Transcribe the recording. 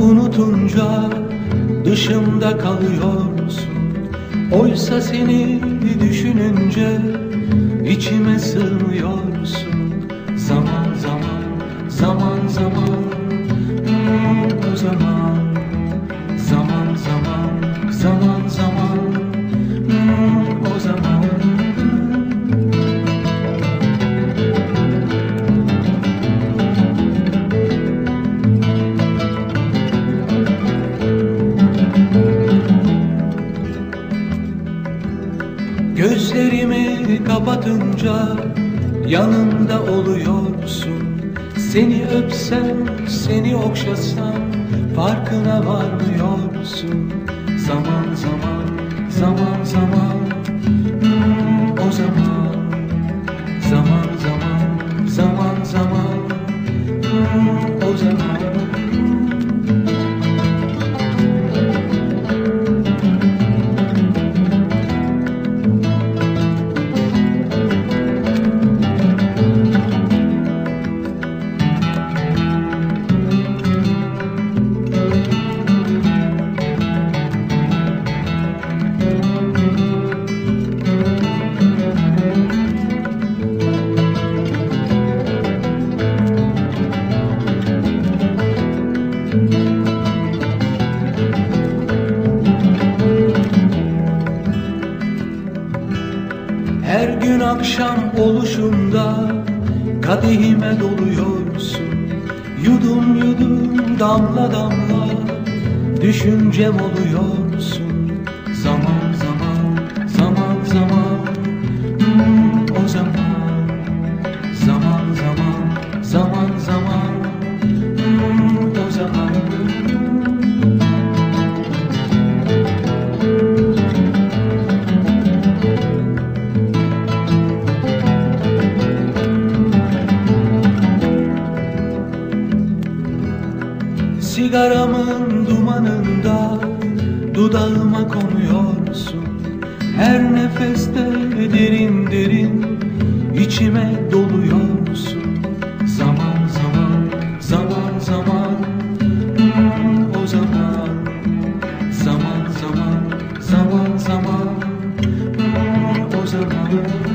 unutunca dışımda kalıyorsun. Oysa seni düşününce içime sığmıyorsun. Zaman zaman, zaman zaman. Hmm, o Zaman Gözlerimi kapatınca yanımda oluyorsun. Seni öpsem, seni okşasam farkına varmıyorsun. Zaman zaman, zaman zaman akşam oluşunda kadehime doluyorsun. Yudum yudum damla damla düşüncem oluyorsun. Zaman zaman zaman zaman. Hmm, o zaman Sigaramın dumanında dudağıma konuyorsun. Her nefeste derin derin içime doluyorsun. Zaman zaman zaman zaman. Hmm, o zaman. Zaman zaman zaman zaman. Hmm, o zaman.